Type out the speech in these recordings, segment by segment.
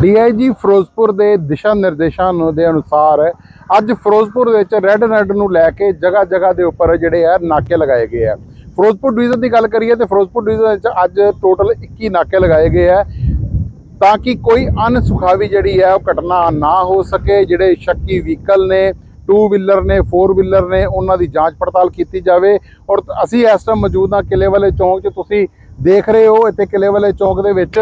DIG Firozpur ਦੇ ਦਿਸ਼ਾ ਨਿਰਦੇਸ਼ਾਂ ਨੂੰ ਦੇ ਅਨੁਸਾਰ ਅੱਜ ਫਿਰੋਜ਼ਪੁਰ ਵਿੱਚ ਰੈੱਡ ਨੈਟ ਨੂੰ ਲੈ ਕੇ ਜਗ੍ਹਾ ਜਗ੍ਹਾ ਦੇ ਉੱਪਰ ਜਿਹੜੇ ਆ ਨਾਕੇ ਲਗਾਏ ਗਏ ਆ। ਫਿਰੋਜ਼ਪੁਰ ਡਿਵੀਜ਼ਨ ਦੀ ਗੱਲ ਕਰੀਏ ਤੇ ਫਿਰੋਜ਼ਪੁਰ ਡਿਵੀਜ਼ਨ ਵਿੱਚ ਅੱਜ ਟੋਟਲ 21 ਨਾਕੇ ਲਗਾਏ ਗਏ ਆ। ਤਾਂ ਕਿ ਕੋਈ ਅਨਸੁਖਾਵੀ ਜਿਹੜੀ ਹੈ ਉਹ ਘਟਨਾ ਨਾ ਹੋ ਸਕੇ, ਜਿਹੜੇ ਸ਼ੱਕੀ ਵਹੀਕਲ ਨੇ ਟੂ ਵੀਲਰ ਨੇ ਫੋਰ ਵੀਲਰ ਨੇ, ਉਹਨਾਂ ਦੀ ਜਾਂਚ ਪੜਤਾਲ ਕੀਤੀ ਜਾਵੇ। ਔਰ ਅਸੀਂ ਇਸ ਟਾਈਮ ਮੌਜੂਦ ਹਾਂ ਕਿਲੇ ਵਾਲੇ ਚੌਂਕ 'ਚ। ਤੁਸੀਂ ਦੇਖ ਰਹੇ ਹੋ ਇੱਥੇ ਕਿਲੇ ਵਾਲੇ ਚੌਂਕ ਦੇ ਵਿੱਚ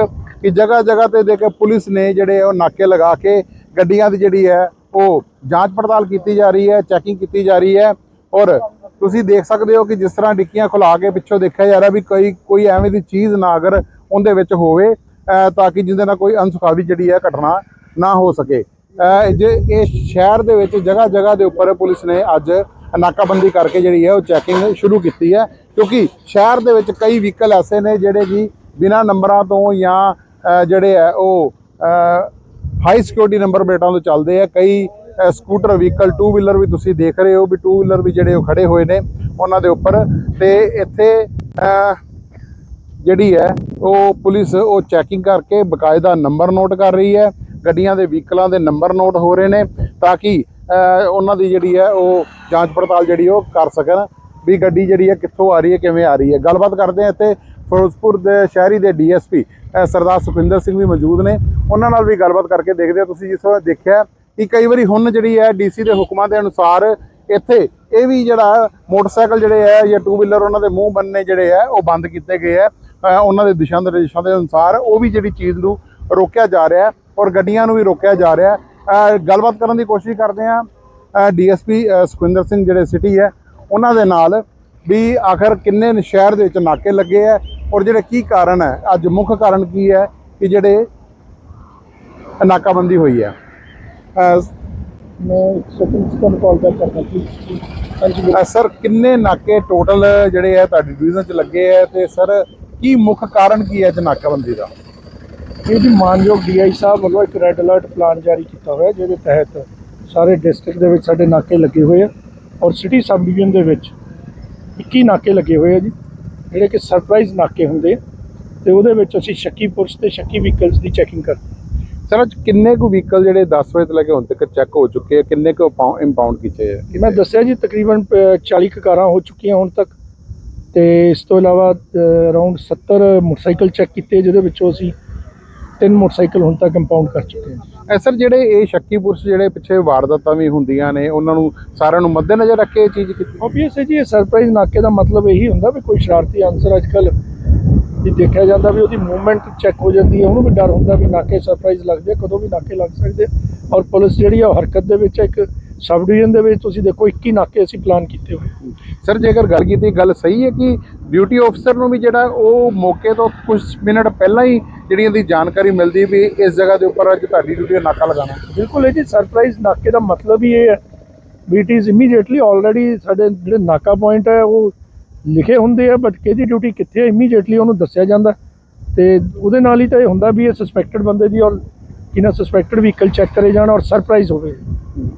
ਕਿ ਜਗ੍ਹਾ ਜਗ੍ਹਾ ਤੇ ਦੇ ਕੇ ਪੁਲਿਸ ਨੇ ਜਿਹੜੇ ਉਹ ਨਾਕੇ ਲਗਾ ਕੇ ਗੱਡੀਆਂ ਦੀ ਜਿਹੜੀ ਹੈ ਉਹ ਜਾਂਚ ਪੜਤਾਲ ਕੀਤੀ ਜਾ ਰਹੀ ਹੈ, ਚੈਕਿੰਗ ਕੀਤੀ ਜਾ ਰਹੀ ਹੈ। ਔਰ ਤੁਸੀਂ ਦੇਖ ਸਕਦੇ ਹੋ ਕਿ ਜਿਸ ਤਰ੍ਹਾਂ ਡਿੱਕੀਆਂ ਖੁਲਾ ਕੇ ਪਿੱਛੋਂ ਦੇਖਿਆ ਜਾ ਰਿਹਾ ਵੀ ਕੋਈ ਕੋਈ ਐਵੇਂ ਦੀ ਚੀਜ਼ ਨਾ ਅਗਰ ਉਹਦੇ ਵਿੱਚ ਹੋਵੇ ਤਾਂ ਕਿ ਜਿਹਦੇ ਨਾਲ ਕੋਈ ਅਨਸੁਖਾਵੀ ਜਿਹੜੀ ਹੈ ਘਟਨਾ ਨਾ ਹੋ ਸਕੇ। ਜੇ ਇਹ ਸ਼ਹਿਰ ਦੇ ਵਿੱਚ ਜਗ੍ਹਾ ਜਗ੍ਹਾ ਦੇ ਉੱਪਰ ਪੁਲਿਸ ਨੇ ਅੱਜ ਨਾਕਾਬੰਦੀ ਕਰਕੇ ਜਿਹੜੀ ਹੈ ਉਹ ਚੈਕਿੰਗ ਸ਼ੁਰੂ ਕੀਤੀ ਹੈ, ਕਿਉਂਕਿ ਸ਼ਹਿਰ ਦੇ ਵਿੱਚ ਕਈ ਵਹੀਕਲ ਐਸੇ ਨੇ ਜਿਹੜੇ ਕਿ ਬਿਨਾਂ ਨੰਬਰਾਂ ਤੋਂ ਜਾਂ ਜਿਹੜੇ ਹੈ ਉਹ ਹਾਈ ਸਿਕਿਉਰਿਟੀ ਨੰਬਰ ਪਲੇਟਾਂ ਤੋਂ ਚੱਲਦੇ ਆ। ਕਈ ਸਕੂਟਰ ਵਹੀਕਲ ਟੂ ਵੀਲਰ ਵੀ ਤੁਸੀਂ ਦੇਖ ਰਹੇ ਹੋ ਵੀ ਟੂ ਵੀਲਰ ਵੀ ਜਿਹੜੇ ਉਹ ਖੜੇ ਹੋਏ ਨੇ ਉਹਨਾਂ ਦੇ ਉੱਪਰ। ਤੇ ਇੱਥੇ ਜਿਹੜੀ ਹੈ, ਉਹ ਪੁਲਿਸ ਉਹ ਚੈਕਿੰਗ ਕਰਕੇ ਬਕਾਇਦਾ ਨੰਬਰ ਨੋਟ ਕਰ ਰਹੀ ਹੈ। ਗੱਡੀਆਂ ਦੇ ਵਹੀਕਲਾਂ ਦੇ ਨੰਬਰ ਨੋਟ ਹੋ ਰਹੇ ਨੇ ਤਾਂ ਕਿ ਉਹਨਾਂ ਦੀ ਜਿਹੜੀ ਹੈ, ਉਹ ਜਾਂਚ ਪੜਤਾਲ ਜਿਹੜੀ ਉਹ ਕਰ ਸਕਣ ਵੀ ਗੱਡੀ ਜਿਹੜੀ ਹੈ ਕਿੱਥੋਂ ਆ ਰਹੀ ਹੈ, ਕਿਵੇਂ ਆ ਰਹੀ ਹੈ। ਗੱਲਬਾਤ ਕਰਦੇ ਹਾਂ ਇੱਥੇ ਫਿਰੋਜ਼ਪੁਰ ਦੇ ਸ਼ਹਿਰੀ ਦੇ ਡੀਐਸਪੀ ਸਰਦਾਰ ਸੁਖਿੰਦਰ ਸਿੰਘ ਵੀ ਮੌਜੂਦ ਨੇ। ਉਹਨਾਂ ਨਾਲ ਵੀ ਗੱਲਬਾਤ ਕਰਕੇ ਦੇਖਦੇ ਹਾਂ। ਤੁਸੀਂ ਜਿਸ ਤਰ੍ਹਾਂ ਦੇਖਿਆ ਕਿ ਕਈ ਵਾਰੀ ਹੁਣ ਜਿਹੜੀ ਹੈ ਡੀਸੀ ਦੇ ਹੁਕਮਾਂ ਦੇ ਅਨੁਸਾਰ ਇੱਥੇ ਇਹ ਵੀ ਜਿਹੜਾ ਮੋਟਰਸਾਈਕਲ ਜਿਹੜੇ ਹੈ ਜਾਂ ਟੂ ਵੀਲਰ ਉਹਨਾਂ ਦੇ ਮੂੰਹ ਬੰਨੇ ਜਿਹੜੇ ਹੈ, ਉਹ ਬੰਦ ਕੀਤੇ ਗਏ ਹੈ। ਉਹਨਾਂ ਦੇ ਦਿਸ਼ਾ ਨਿਰਦੇਸ਼ਾਂ ਦੇ ਅਨੁਸਾਰ ਉਹ ਵੀ ਜਿਹੜੀ ਚੀਜ਼ ਨੂੰ ਰੋਕਿਆ ਜਾ ਰਿਹਾ ਔਰ ਗੱਡੀਆਂ ਨੂੰ ਵੀ ਰੋਕਿਆ ਜਾ ਰਿਹਾ ਗੱਲਬਾਤ ਕਰਨ ਦੀ ਕੋਸ਼ਿਸ਼ ਕਰਦੇ ਹਾਂ। ਡੀਐਸਪੀ ਸੁਖਿੰਦਰ ਸਿੰਘ ਜਿਹੜੇ ਸਿਟੀ ਹੈ, ਉਹਨਾਂ ਦੇ ਨਾਲ ਵੀ ਆਖਰ ਕਿੰਨੇ ਸ਼ਹਿਰ ਦੇ ਵਿੱਚ ਨਾਕੇ ਲੱਗੇ ਹੈ ਔਰ ਜਿਹੜੇ ਕੀ ਕਾਰਨ ਹੈ ਅੱਜ ਮੁੱਖ ਕਾਰਨ ਕੀ ਹੈ ਕਿ ਜਿਹੜੇ ਨਾਕਾਬੰਦੀ ਹੋਈ ਹੈ? ਮੈਂ ਸੈਕਿੰਡ ਸੈਕਿੰਡ ਕਾਲ ਬੈਕ ਕਰਦਾ ਅਹ ਸਰ ਕਿੰਨੇ ਨਾਕੇ ਟੋਟਲ ਜਿਹੜੇ ਹੈ ਤੁਹਾਡੀ ਡਿਵੀਜ਼ਨ 'ਚ ਲੱਗੇ ਹੈ ਤੇ ਸਰ ਕੀ ਮੁੱਖ ਕਾਰਨ ਕੀ ਹੈ ਅੱਜ ਨਾਕਾਬੰਦੀ ਦਾ? ਇਹ ਜੀ ਮਾਨਯੋਗ ਡੀਆਈ ਸਾਹਿਬ ਵੱਲੋਂ ਇੱਕ ਰੈੱਡ ਅਲਰਟ ਪਲਾਨ ਜਾਰੀ ਕੀਤਾ ਹੋਇਆ ਜਿਹਦੇ ਤਹਿਤ ਸਾਰੇ ਡਿਸਟ੍ਰਿਕਟ ਦੇ ਵਿੱਚ ਸਾਡੇ ਨਾਕੇ ਲੱਗੇ ਹੋਏ ਆ ਔਰ ਸਿਟੀ ਸਬ ਡਿਵੀਜ਼ਨ ਦੇ ਵਿੱਚ 21 ਨਾਕੇ ਲੱਗੇ ਹੋਏ ਆ ਜੀ। ਜਿਹੜੇ ਕਿ ਸਰਪ੍ਰਾਈਜ਼ ਨਾਕੇ ਹੁੰਦੇ ਤੇ ਉਹਦੇ ਵਿੱਚ ਅਸੀਂ ਸ਼ੱਕੀ ਪੁਰਸ਼ ਤੇ ਸ਼ੱਕੀ ਵਹੀਕਲਸ ਦੀ ਚੈਕਿੰਗ ਕਰਦੇ ਸਰ ਅੱਜ ਕਿੰਨੇ ਕੁ ਵਹੀਕਲ ਜਿਹੜੇ 10 ਵਜੇ ਤੋਂ ਲੈ ਕੇ ਹੁਣ ਤੱਕ ਚੈੱਕ ਹੋ ਚੁੱਕੇ ਆ? ਕਿੰਨੇ ਕੁ ਇੰਪਾਊਂਡ ਕੀਤੇ ਆ? ਮੈਂ ਦੱਸਿਆ ਜੀ ਤਕਰੀਬਨ ਅ, 40 ਕੁ ਕਾਰਾਂ ਹੋ ਚੁੱਕੀਆਂ ਹੁਣ ਤੱਕ। ਤੇ ਇਸ ਤੋਂ ਇਲਾਵਾ ਅਰਾਊਂਡ 70 ਮੋਟਰਸਾਈਕਲ ਚੈੱਕ ਕੀਤੇ ਜਿਹਦੇ ਵਿੱਚੋਂ ਅਸੀਂ ਤਿੰਨ ਮੋਟਰਸਾਈਕਲ ਹੁਣ ਤੱਕ ਕੰਪਾਊਂਡ ਕਰ ਚੁੱਕੇ ਹਾਂ। ਐ ਸਰ ਜਿਹੜੇ ਇਹ ਸ਼ੱਕੀ ਪੁਰਸ਼ ਜਿਹੜੇ ਪਿੱਛੇ ਵਾਰਦਾਤਾਂ ਵੀ ਹੁੰਦੀਆਂ ਨੇ ਉਹਨਾਂ ਨੂੰ ਸਾਰਿਆਂ ਨੂੰ ਮੱਦੇਨਜ਼ਰ ਰੱਖ ਕੇ ਇਹ ਚੀਜ਼ ਕੀਤੀ? ਆਬਵੀਅਸ ਹੈ ਜੀ ਇਹ ਸਰਪ੍ਰਾਈਜ਼ ਨਾਕੇ ਦਾ ਮਤਲਬ ਇਹੀ ਹੁੰਦਾ ਵੀ ਕੋਈ ਸ਼ਰਾਰਤੀ ਅਨਸਰ ਅੱਜਕੱਲ ਵੀ ਦੇਖਿਆ ਜਾਂਦਾ ਵੀ ਉਹਦੀ ਮੂਵਮੈਂਟ ਚੈੱਕ ਹੋ ਜਾਂਦੀ ਹੈ ਉਹਨੂੰ ਵੀ ਡਰ ਹੁੰਦਾ ਵੀ ਨਾਕੇ ਸਰਪ੍ਰਾਈਜ਼ ਲੱਗਦੇ ਆ, ਕਦੋਂ ਵੀ ਨਾਕੇ ਲੱਗ ਸਕਦੇ ਔਰ ਪੁਲਿਸ ਜਿਹੜੀ ਆ ਉਹ ਹਰਕਤ ਦੇ ਵਿੱਚ ਇੱਕ ਸਬ ਡਿਵੀਜ਼ਨ ਦੇ ਵਿੱਚ ਤੁਸੀਂ ਦੇਖੋ 21 ਨਾਕੇ ਅਸੀਂ ਪਲਾਨ ਕੀਤੇ ਹੋਏ ਸਰ ਜੇਕਰ ਗੱਲ ਕੀਤੀ ਗੱਲ ਸਹੀ ਹੈ ਕਿ ਡਿਊਟੀ ਅਫਸਰ ਨੂੰ ਵੀ ਜਿਹੜਾ ਉਹ ਮੌਕੇ ਤੋਂ ਕੁਝ ਮਿੰਟ ਪਹਿਲਾਂ ਹੀ ਜਿਹੜੀ ਇਹਦੀ ਜਾਣਕਾਰੀ ਮਿਲਦੀ ਵੀ ਇਸ ਜਗ੍ਹਾ ਦੇ ਉੱਪਰ ਅੱਜ ਤੁਹਾਡੀ ਡਿਊਟੀ ਨਾਕਾ ਲਗਾਉਣਾ। ਬਿਲਕੁਲ ਇਹ ਜੀ ਸਰਪ੍ਰਾਈਜ਼ ਨਾਕੇ ਦਾ ਮਤਲਬ ਹੀ ਇਹ ਹੈ। ਵੀ ਇਟ ਇਜ਼ ਇਮੀਡੀਏਟਲੀ ਆਲਰੇਡੀ ਸਾਡੇ ਜਿਹੜੇ ਨਾਕਾ ਪੁਆਇੰਟ ਹੈ ਉਹ ਲਿਖੇ ਹੁੰਦੇ ਆ ਬਟ ਕਿਹਦੀ ਡਿਊਟੀ ਕਿੱਥੇ ਹੈ ਇਮੀਡੀਏਟਲੀ ਉਹਨੂੰ ਦੱਸਿਆ ਜਾਂਦਾ। ਤੇ ਉਹਦੇ ਨਾਲ ਹੀ ਤਾਂ ਇਹ ਹੁੰਦਾ ਵੀ ਇਹ ਸਸਪੈਕਟਡ ਬੰਦੇ ਦੀ ਔਰ ਕਿਨਾ ਸਸਪੈਕਟਡ ਵਹੀਕਲ ਚੈੱਕ ਕਰੇ ਜਾਣ ਔਰ ਸਰਪ੍ਰਾਈਜ਼ ਹੋਵੇ।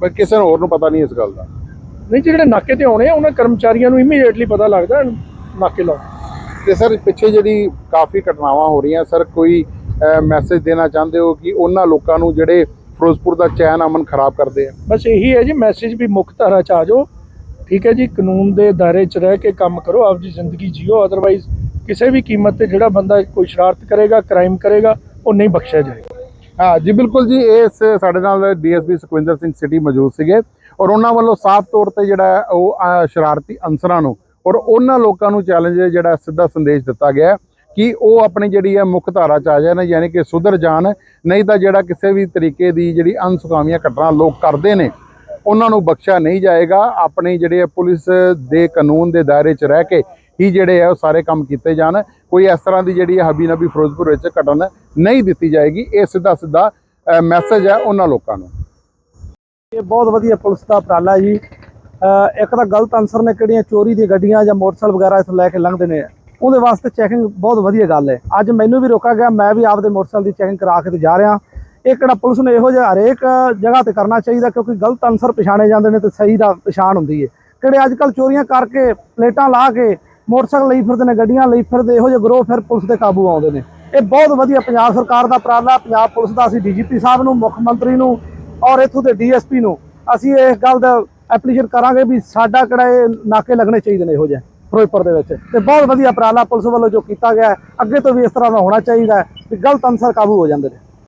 ਪਰ ਕਿਸੇ ਹੋਰ ਨੂੰ ਪਤਾ ਨਹੀਂ ਇਸ ਗੱਲ ਦਾ। ਨਹੀਂ ਜਿਹੜੇ ਨਾਕੇ ਤੇ ਆਉਣੇ ਆ ਉਹਨਾਂ ਕਰਮਚਾਰੀਆਂ ਨੂੰ ਇਮੀਡੀਏਟਲੀ ਪਤਾ ਲੱਗਦਾ ਨਾਕੇ ਲਾਓ ਤੇ ਸਰ ਪਿੱਛੇ ਜਿਹੜੀ ਕਾਫੀ ਘਟਨਾਵਾਂ ਹੋ ਰਹੀਆਂ ਸਰ ਕੋਈ ਮੈਸੇਜ ਦੇਣਾ ਚਾਹੁੰਦੇ ਹੋ ਕਿ ਉਹਨਾਂ ਲੋਕਾਂ ਨੂੰ ਜਿਹੜੇ ਫਿਰੋਜ਼ਪੁਰ ਦਾ ਚੈਨ ਅਮਨ ਖਰਾਬ ਕਰਦੇ ਆ? ਬਸ ਇਹੀ ਹੈ ਜੀ ਮੈਸੇਜ ਵੀ ਮੁੱਖ ਧਾਰਾ ਚ ਆ ਜਾਓ। ਠੀਕ ਹੈ ਜੀ ਕਾਨੂੰਨ ਦੇ ਦਾਇਰੇ 'ਚ ਰਹਿ ਕੇ ਕੰਮ ਕਰੋ ਆਪਦੀ ਜ਼ਿੰਦਗੀ ਜੀਓ ਅਦਰਵਾਈਜ਼ ਕਿਸੇ ਵੀ ਕੀਮਤ ਤੇ ਜਿਹੜਾ ਬੰਦਾ ਕੋਈ ਸ਼ਰਾਰਤ ਕਰੇਗਾ ਕ੍ਰਾਈਮ ਕਰੇਗਾ ਉਹ ਨਹੀਂ ਬਖਸ਼ਿਆ ਜਾਏਗਾ। ਹਾਂ ਜੀ, ਬਿਲਕੁਲ ਜੀ ਇਸ ਸਾਡੇ ਨਾਲ ਡੀਐਸਪੀ ਸੁਖਵਿੰਦਰ ਸਿੰਘ ਸਿਟੀ ਮੌਜੂਦ ਸੀਗੇ ਔਰ ਉਹਨਾਂ ਵੱਲੋਂ ਸਾਫ਼ ਤੌਰ ਤੇ ਜਿਹੜਾ ਉਹ ਸ਼ਰਾਰਤੀ ਅਨਸਰਾਂ ਨੂੰ ਔਰ ਉਹਨਾਂ ਲੋਕਾਂ ਨੂੰ ਚੈਲੰਜ ਜਿਹੜਾ ਸਿੱਧਾ ਸੰਦੇਸ਼ ਦਿੱਤਾ ਗਿਆ ਕਿ ਉਹ ਆਪਣੀ ਜਿਹੜੀ ਹੈ ਮੁੱਖ ਧਾਰਾ ਚ ਆ ਜਾਣ, ਯਾਨੀ ਕਿ ਸੁਧਰ ਜਾਣ, ਨਹੀਂ ਤਾਂ ਜਿਹੜਾ ਕਿਸੇ ਵੀ ਤਰੀਕੇ ਦੀ ਜਿਹੜੀ ਅਨਸੁਖਾਵੀਆਂ ਘਟਨਾ ਲੋਕ ਕਰਦੇ ਨੇ, ਉਹਨਾਂ ਨੂੰ ਬਖਸ਼ਿਆ ਨਹੀਂ ਜਾਏਗਾ। ਆਪਣੀ ਜਿਹੜੇ ਹੈ ਪੁਲਿਸ ਦੇ ਕਾਨੂੰਨ ਦੇ ਦਾਇਰੇ 'ਚ ਰਹਿ ਕੇ ਹੀ ਜਿਹੜੇ ਹੈ ਉਹ ਸਾਰੇ ਕੰਮ ਕੀਤੇ ਜਾਣ। ਕੋਈ ਇਸ ਤਰ੍ਹਾਂ ਦੀ ਜਿਹੜੀ ਹਬੀ ਨਬੀ ਫਿਰੋਜ਼ਪੁਰ ਵਿੱਚ ਘਟਨ ਨਹੀਂ ਦਿੱਤੀ ਜਾਏਗੀ, ਇਹ ਸਿੱਧਾ ਸਿੱਧਾ ਮੈਸੇਜ ਹੈ ਉਹਨਾਂ ਲੋਕਾਂ ਨੂੰ। ਇਹ ਬਹੁਤ ਵਧੀਆ ਪੁਲਿਸ ਦਾ ਉਪਰਾਲਾ ਜੀ। ਇੱਕ ਤਾਂ ਗਲਤ ਅਨਸਰ ਨੇ ਕਿਹੜੀਆਂ ਚੋਰੀ ਦੀਆਂ ਗੱਡੀਆਂ ਜਾਂ ਮੋਟਰਸਾਈਕਲ ਵਗੈਰਾ ਇੱਥੋਂ ਲੈ ਕੇ ਲੰਘਦੇ ਨੇ। ਉਹਦੇ ਵਾਸਤੇ ਚੈਕਿੰਗ ਬਹੁਤ ਵਧੀਆ ਗੱਲ ਹੈ। ਅੱਜ ਮੈਨੂੰ ਵੀ ਰੋਕਾ ਗਿਆ, ਮੈਂ ਵੀ ਆਪਦੇ ਮੋਟਰਸਾਈਕਲ ਦੀ ਚੈਕਿੰਗ ਕਰਾ ਕੇ ਤੇ ਜਾ ਰਿਹਾ। ਇਹ ਕਿਹੜਾ ਪੁਲਿਸ ਨੂੰ ਇਹੋ ਜਿਹਾ ਹਰੇਕ ਜਗ੍ਹਾ ਤੇ ਕਰਨਾ ਚਾਹੀਦਾ ਕਿਉਂਕਿ ਗਲਤ ਅਨਸਰ ਪਛਾਣੇ ਜਾਂਦੇ ਨੇ ਤੇ ਸਹੀ ਦਾ ਪਛਾਣ ਹੁੰਦੀ ਹੈ। ਕਿਹੜੇ ਅੱਜ ਕੱਲ ਚੋਰੀਆਂ ਕਰਕੇ ਪਲੇਟਾਂ ਲਾ ਕੇ ਮੋਟਰਸਾਈਕਲ ਲਈ ਫਿਰਦੇ ਨੇ, ਗੱਡੀਆਂ ਲਈ ਫਿਰਦੇ, ਇਹੋ ਜਿਹੇ ਗਰੋਹ ਫਿਰ ਪੁਲਿਸ ਦੇ ਕਾਬੂ ਆਉਂਦੇ ਨੇ। ਇਹ ਬਹੁਤ ਵਧੀਆ ਪੰਜਾਬ ਸਰਕਾਰ ਦਾ ਉਪਰਾਲਾ, ਪੰਜਾਬ ਪੁਲਿਸ ਦਾ, ਅਸੀਂ ਡੀਜੀਪੀ ਸਾਹਿਬ ਨੂੰ, ਮੁੱਖ ਮੰਤਰੀ ਨੂੰ ਔਰ ਇੱਥੋਂ ਦੇ ਡੀਐਸਪੀ ਨੂੰ, ਅਸੀਂ ਇਸ ਗੱਲ ਦਾ ਐਪਲੀਕੇਸ਼ਨ ਕਰਾਂਗੇ ਵੀ ਸਾਡਾ ਕਿਹੜਾ ਇਹ ਨਾਕੇ ਲੱਗਣੇ ਚਾਹੀਦੇ ਨੇ ਇਹੋ ਜਿਹੇ, ਫਿਰੋਜ਼ਪੁਰ ਦੇ ਵਿੱਚ। ਤੇ ਬਹੁਤ ਵਧੀਆ ਉਪਰਾਲਾ ਪੁਲਿਸ ਵੱਲੋਂ ਜੋ ਕੀਤਾ ਗਿਆ, ਅੱਗੇ ਤੋਂ ਵੀ ਇਸ ਤਰ੍ਹਾਂ ਦਾ ਹੋਣਾ ਚਾਹੀਦਾ, ਵੀ ਗਲਤ ਅਨਸਰ ਕਾਬੂ ਹੋ ਜਾਂਦੇ ਨੇ।